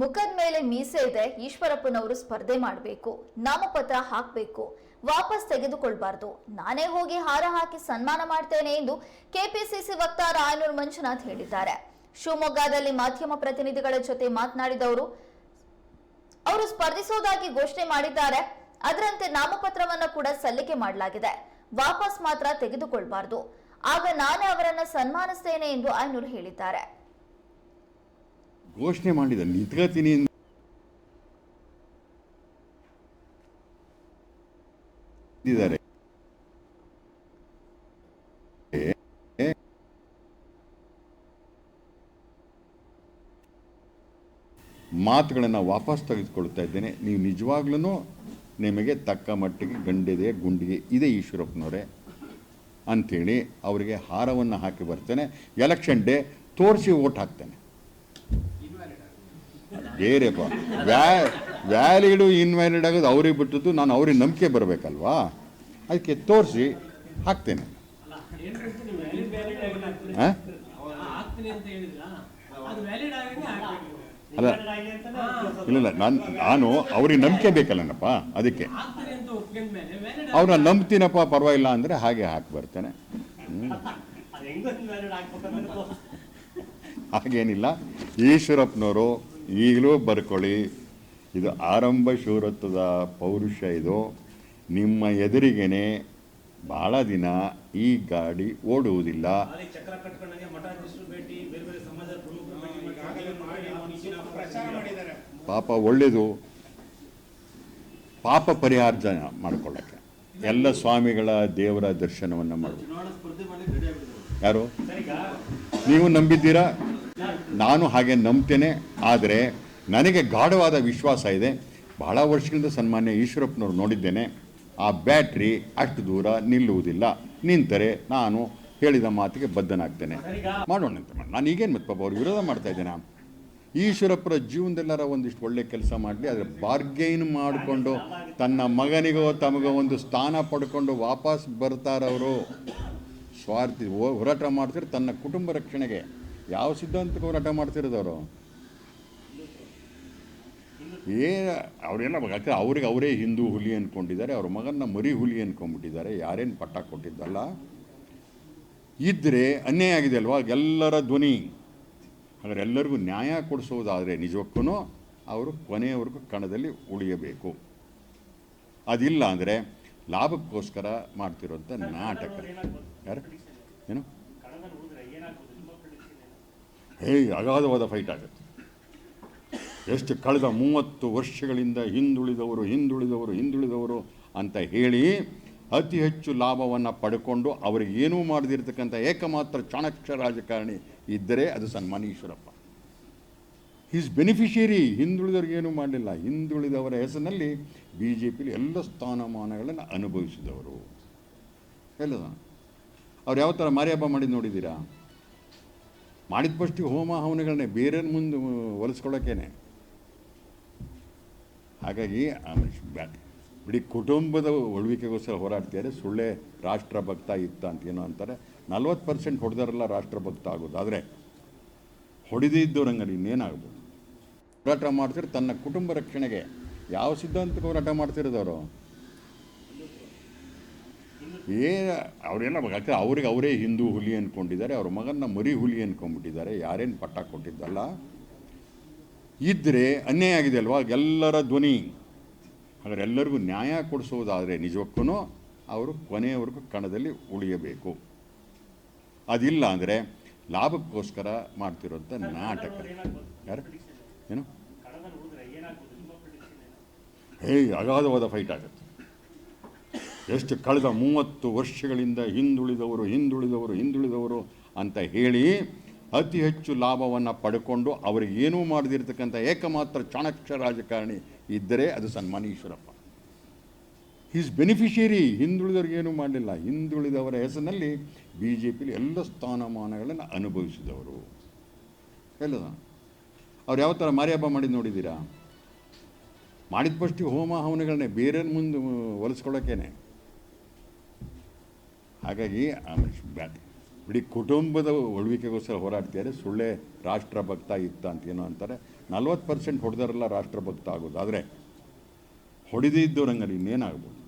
ಮುಖದ ಮೇಲೆ ಮೀಸೆ ಇದೆ, ಈಶ್ವರಪ್ಪನವರು ಸ್ಪರ್ಧೆ ಮಾಡಬೇಕು, ನಾಮಪತ್ರ ಹಾಕಬೇಕು, ವಾಪಸ್ ತೆಗೆದುಕೊಳ್ಬಾರ್ದು. ನಾನೇ ಹೋಗಿ ಹಾರ ಹಾಕಿ ಸನ್ಮಾನ ಮಾಡ್ತೇನೆ ಎಂದು ಕೆಪಿಸಿಸಿ ವಕ್ತಾರ ಆಯನೂರು ಮಂಜುನಾಥ್ ಹೇಳಿದ್ದಾರೆ. ಶಿವಮೊಗ್ಗದಲ್ಲಿ ಮಾಧ್ಯಮ ಪ್ರತಿನಿಧಿಗಳ ಜೊತೆ ಮಾತನಾಡಿದವರು, ಅವರು ಸ್ಪರ್ಧಿಸೋದಾಗಿ ಘೋಷಣೆ ಮಾಡಿದ್ದಾರೆ, ಅದರಂತೆ ನಾಮಪತ್ರವನ್ನ ಕೂಡ ಸಲ್ಲಿಕೆ ಮಾಡಲಾಗಿದೆ. ವಾಪಸ್ ಮಾತ್ರ ತೆಗೆದುಕೊಳ್ಬಾರ್ದು. ಆಗ ನಾನೇ ಅವರನ್ನ ಸನ್ಮಾನಿಸ್ತೇನೆ ಎಂದು ಆಯನೂರು ಹೇಳಿದ್ದಾರೆ. ಘೋಷಣೆ ಮಾಡಿದ ನಿಂತ್ಕೋತೀನಿ ಎಂದಿದ್ದಾರೆ ಮಾತುಗಳನ್ನು ವಾಪಸ್ ತೆಗೆದುಕೊಳ್ತಾ ಇದ್ದೇನೆ. ನೀವು ನಿಜವಾಗ್ಲೂ ನಿಮಗೆ ತಕ್ಕ ಮಟ್ಟಿಗೆ ಗಂಡಿದೆ, ಗುಂಡಿಗೆ ಇದೆ ಈಶ್ವರಪ್ಪನವರೇ ಅಂಥೇಳಿ ಅವರಿಗೆ ಹಾರವನ್ನು ಹಾಕಿ ಬರ್ತೇನೆ. ಎಲೆಕ್ಷನ್ ಡೇ ತೋರಿಸಿ ಓಟ್ ಹಾಕ್ತೇನೆ. ಬೇರೆಪ್ಪ ವ್ಯಾ ವ್ಯಾಲಿಡು ಇನ್ವ್ಯಾಲಿಡ್ ಆಗೋದು ಅವ್ರಿಗೆ ಬಿಟ್ಟದ್ದು ನಾನು ಅವ್ರಿಗೆ ನಂಬಿಕೆ ಬರಬೇಕಲ್ವಾ? ಅದಕ್ಕೆ ತೋರಿಸಿ, ಹಾಕ್ತೇನೆ. ಅಲ್ಲ, ಇಲ್ಲ ಇಲ್ಲ, ನಾನು ನಾನು ಅವ್ರಿಗೆ ನಂಬಿಕೆ ಬೇಕಲ್ಲನಪ್ಪ, ಅದಕ್ಕೆ. ಅವ್ರನ್ನ ನಂಬ್ತೀನಪ್ಪ, ಪರವಾಗಿಲ್ಲ ಅಂದರೆ ಹಾಗೆ ಹಾಕಿ ಬರ್ತೇನೆ. ಹಾಗೇನಿಲ್ಲ. ಈಶ್ವರಪ್ಪನವರು ಈಗಲೂ ಬರ್ಕೊಳ್ಳಿ. ಇದು ಆರಂಭ ಶೂರತ್ವದ ಪೌರುಷ ಇದು. ನಿಮ್ಮ ಎದುರಿಗೇನೆ ಭಾಳ ದಿನ ಈ ಗಾಡಿ ಓಡುವುದಿಲ್ಲ. ಪಾಪ ಒಳ್ಳೆಯದು ಪಾಪ ಪರಿಹಾರ್ಜನ ಮಾಡಿಕೊಳ್ಳೋಕ್ಕೆ. ಎಲ್ಲ ಸ್ವಾಮಿಗಳ ದೇವರ ದರ್ಶನವನ್ನು ಮಾಡಬೇಕು ಮಾಡಿ. ಯಾರು? ನೀವು ನಂಬಿದ್ದೀರಾ? ನಾನು ಹಾಗೆ ನಂಬ್ತೇನೆ, ಆದರೆ ನನಗೆ ಗಾಢವಾದ ವಿಶ್ವಾಸ ಇದೆ. ಬಹಳ ವರ್ಷಗಳಿಂದ ಸನ್ಮಾನ್ಯ ಈಶ್ವರಪ್ಪನವ್ರು ನೋಡಿದ್ದೇನೆ. ಆ ಬ್ಯಾಟ್ರಿ ಅಷ್ಟು ದೂರ ನಿಲ್ಲುವುದಿಲ್ಲ. ನಿಂತರೆ ನಾನು ಹೇಳಿದ ಮಾತಿಗೆ ಬದ್ಧನಾಗ್ತೇನೆ. ಮಾಡೋಣ ಅಂತ ಮಾಡಿ ನಾನು ಈಗೇನು ಮತ್ತೆ ಪಾಪ ಅವ್ರು ವಿರೋಧ ಮಾಡ್ತಾ ಇದ್ದೇನೆ? ಈಶ್ವರಪ್ಪರ ಜೀವನದೆಲ್ಲರ ಒಂದಿಷ್ಟು ಒಳ್ಳೆ ಕೆಲಸ ಮಾಡಲಿ, ಆದರೆ ಬಾರ್ಗೈನ್ ಮಾಡಿಕೊಂಡು ತನ್ನ ಮಗನಿಗೋ ತಮಗೋ ಒಂದು ಸ್ಥಾನ ಪಡ್ಕೊಂಡು ವಾಪಸ್ ಬರ್ತಾರವರು. ಸ್ವಾರ್ಥಿ ಹೋರಾಟ ಮಾಡ್ತಾರೆ ತನ್ನ ಕುಟುಂಬ ರಕ್ಷಣೆಗೆ. ಯಾವ ಸಿದ್ಧಾಂತಕ್ಕೆ ಹೋರಾಟ ಮಾಡ್ತಿರೋದವರು? ಏ, ಅವ್ರೇನ ಅವ್ರಿಗೆ ಅವರೇ ಹಿಂದೂ ಹುಲಿ ಅಂದ್ಕೊಂಡಿದ್ದಾರೆ ಅವ್ರ ಮಗನ ಮರಿ ಹುಲಿ ಅಂದ್ಕೊಂಡ್ಬಿಟ್ಟಿದ್ದಾರೆ ಯಾರೇನು ಪಟ್ಟ ಕೊಟ್ಟಿದ್ದಲ್ಲ? ಇದ್ದರೆ ಅನ್ಯಾಯ ಆಗಿದೆ ಅಲ್ವಾ? ಎಲ್ಲರ ಧ್ವನಿ. ಹಾಗಾದ್ರೆ ಎಲ್ಲರಿಗೂ ನ್ಯಾಯ ಕೊಡಿಸೋದಾದರೆ ನಿಜಕ್ಕೂ ಅವರು ಕೊನೆಯವರೆಗೂ ಕಣದಲ್ಲಿ ಉಳಿಯಬೇಕು. ಅದಿಲ್ಲ ಅಂದರೆ ಲಾಭಕ್ಕೋಸ್ಕರ ಮಾಡ್ತಿರೋಂಥ ನಾಟಕ. ಯಾರು? ಏನು? ಹೇ ಅಗಾಧವಾದ ಫೈಟ್ ಆಗುತ್ತೆ. ಎಷ್ಟು ಕಳೆದ ಮೂವತ್ತು ವರ್ಷಗಳಿಂದ ಹಿಂದುಳಿದವರು ಹಿಂದುಳಿದವರು ಹಿಂದುಳಿದವರು ಅಂತ ಹೇಳಿ ಅತಿ ಹೆಚ್ಚು ಲಾಭವನ್ನು ಪಡ್ಕೊಂಡು ಅವರಿಗೆ ಏನೂ ಮಾಡದಿರ್ತಕ್ಕಂಥ ಏಕಮಾತ್ರ ಚಾಣಕ್ಷ ರಾಜಕಾರಣಿ ಇದ್ದರೆ ಅದು ಸನ್ಮಾನೀಶ್ವರಪ್ಪ ಈಸ್ ಬೆನಿಫಿಷಿಯರಿ ಹಿಂದುಳಿದವ್ರಿಗೇನು ಮಾಡಲಿಲ್ಲ. ಹಿಂದುಳಿದವರ ಹೆಸರಿನಲ್ಲಿ ಬಿ ಜೆ ಪಿಲಿ ಎಲ್ಲ ಸ್ಥಾನಮಾನಗಳನ್ನು ಅನುಭವಿಸಿದವರು. ಎಲ್ಲ ಅವ್ರು ಯಾವ ಥರ ಮಾರಿ ಹಬ್ಬ ಮಾಡಿದ್ದು ನೋಡಿದ್ದೀರಾ? ಮಾಡಿದ ಫಸ್ಟಿಗೆ ಹೋಮ ಹವನಗಳನ್ನೇ ಬೇರೆ ಮುಂದೆ ಹೊಲಿಸ್ಕೊಳ್ಳೋಕ್ಕೇನೆ ಹಾಗಾಗಿ ಬಿಡಿ ಕುಟುಂಬದ ಉಳ್ವಿಕೆಗೋಸ್ಕರ ಹೋರಾಡ್ತಿದ್ದಾರೆ. ಸುಳ್ಳೆ ರಾಷ್ಟ್ರಭಕ್ತ ಇತ್ತ ಅಂತ ಏನೋ ಅಂತಾರೆ. ನಲ್ವತ್ತು ಪರ್ಸೆಂಟ್ ರಾಷ್ಟ್ರ ಭಕ್ತ ಆಗೋದು. ಆದರೆ ಹೊಡೆದಿದ್ದವ್ರಂಗೆ ಇನ್ನೇನಾಗ್ಬೋದು? ಹೋರಾಟ ಮಾಡ್ತಿರೋ ತನ್ನ ಕುಟುಂಬ ರಕ್ಷಣೆಗೆ. ಯಾವ ಸಿದ್ಧಾಂತಕ್ಕೆ ಹೋರಾಟ ಮಾಡ್ತಿರೋದವರು ಏ ಅವರೆಲ್ಲ ಯಾಕಂದ್ರೆ ಅವ್ರಿಗೆ ಅವರೇ ಹಿಂದೂ ಹುಲಿ ಅಂದ್ಕೊಂಡಿದ್ದಾರೆ ಅವ್ರ ಮಗನ ಮರಿ ಹುಲಿ ಅಂದ್ಕೊಂಡ್ಬಿಟ್ಟಿದ್ದಾರೆ ಯಾರೇನು ಪಟ್ಟ ಕೊಟ್ಟಿದ್ದಲ್ಲ. ಇದ್ದರೆ ಅನ್ಯಾಯ ಆಗಿದೆ ಅಲ್ವಾ? ಎಲ್ಲರ ಧ್ವನಿ. ಹಾಗಾದ್ರೆ ಎಲ್ಲರಿಗೂ ನ್ಯಾಯ ಕೊಡಿಸೋದಾದರೆ ನಿಜಕ್ಕೂ ಅವರು ಕೊನೆಯವರೆಗೂ ಕಣದಲ್ಲಿ ಉಳಿಯಬೇಕು. ಅದಿಲ್ಲ ಅಂದರೆ ಲಾಭಕ್ಕೋಸ್ಕರ ಮಾಡ್ತಿರೋಂಥ ನಾಟಕ. ಯಾರು? ಏನು? ಹೇ ಅಗಾಧವಾದ ಫೈಟ್ ಆಗುತ್ತೆ. ಎಷ್ಟು ಕಳೆದ ಮೂವತ್ತು ವರ್ಷಗಳಿಂದ ಹಿಂದುಳಿದವರು ಹಿಂದುಳಿದವರು ಹಿಂದುಳಿದವರು ಅಂತ ಹೇಳಿ ಅತಿ ಹೆಚ್ಚು ಲಾಭವನ್ನು ಪಡ್ಕೊಂಡು ಅವರಿಗೇನೂ ಮಾಡದಿರ್ತಕ್ಕಂಥ ಏಕಮಾತ್ರ ಚಾಣಕ್ಷ ರಾಜಕಾರಣಿ ಇದ್ದರೆ ಅದು ಸನ್ಮಾನ ಈಶ್ವರಪ್ಪ. ಈಸ್ ಬೆನಿಫಿಷಿಯರಿ ಹಿಂದುಳಿದವ್ರಿಗೇನು ಮಾಡಲಿಲ್ಲ. ಹಿಂದುಳಿದವರ ಹೆಸರಿನಲ್ಲಿ ಬಿ ಜೆ ಪಿಲಿ ಎಲ್ಲ ಸ್ಥಾನಮಾನಗಳನ್ನು ಅನುಭವಿಸಿದವರು. ಎಲ್ಲದ ಅವ್ರು ಯಾವ ಥರ ಮಾರಿ ಹಬ್ಬ ಮಾಡಿದ್ದು ನೋಡಿದ್ದೀರಾ? ಮಾಡಿದ ಫಸ್ಟಿಗೆ ಹೋಮ ಹವನಗಳನ್ನೇ ಬೇರೆ ಮುಂದೆ ಹೊಲಿಸ್ಕೊಳ್ಳೋಕ್ಕೇನೆ ಹಾಗಾಗಿ ಇಡೀ ಕುಟುಂಬದ ಉಳ್ವಿಕೆಗೋಸ್ಕರ ಹೋರಾಡ್ತಿದ್ದಾರೆ ಸುಳ್ಳೆ ರಾಷ್ಟ್ರಭಕ್ತ ಇತ್ತ ಅಂತ ಏನೋ ಅಂತಾರೆ. ನಲ್ವತ್ತು ಪರ್ಸೆಂಟ್ ಹೊಡೆದರೆಲ್ಲ ರಾಷ್ಟ್ರಭಕ್ತ ಆಗೋದು. ಆದರೆ ಹೊಡೆದೇ ಇದ್ದವ್ರಂಗಲ್ಲಿ ಇನ್ನೇನಾಗ್ಬೋದು?